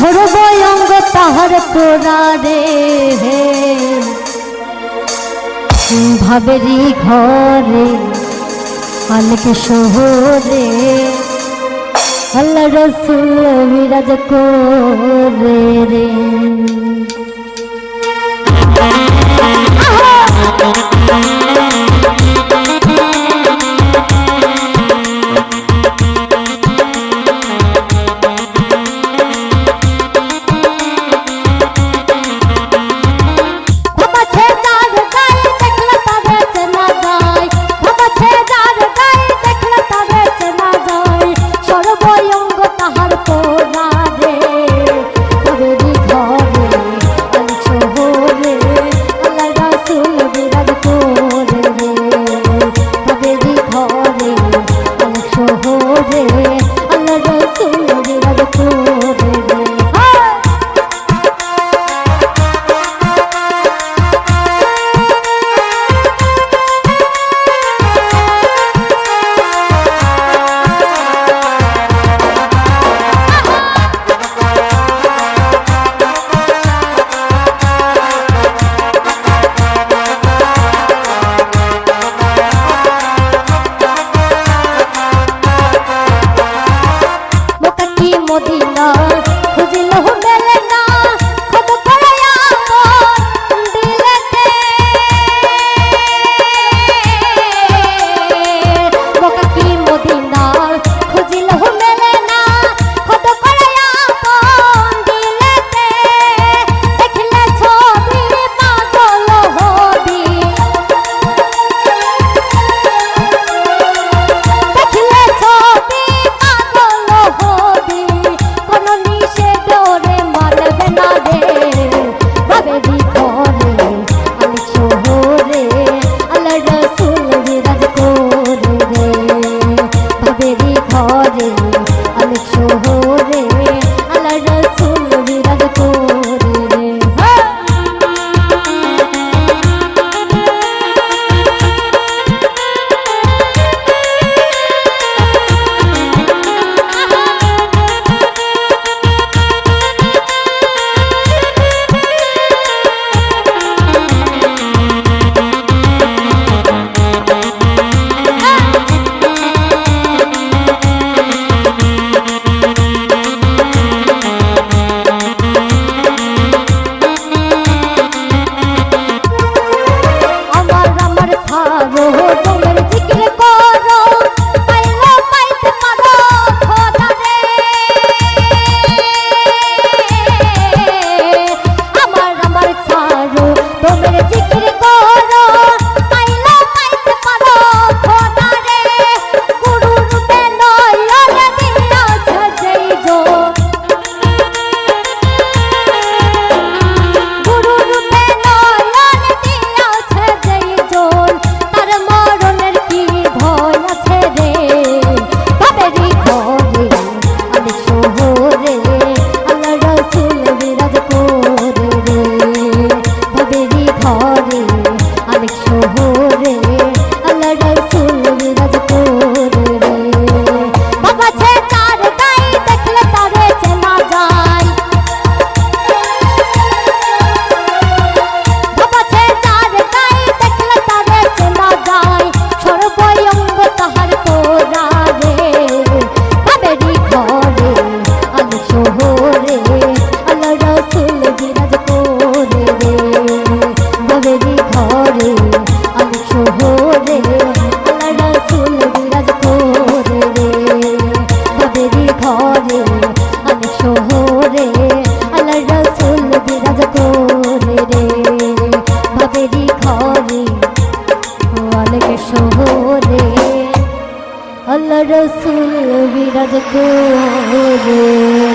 সর্বঙ্গ তাহার পোড়ারে হে। ভাবেরি ঘরে আলকে শহরে আল্লাহ রসুল বিরাজ রে রে। মদিনা খুঁজলেও মেলে না অনেক শহরে তোমার জিকির শহরে আল্লাহ রসুল বিরাজ করে।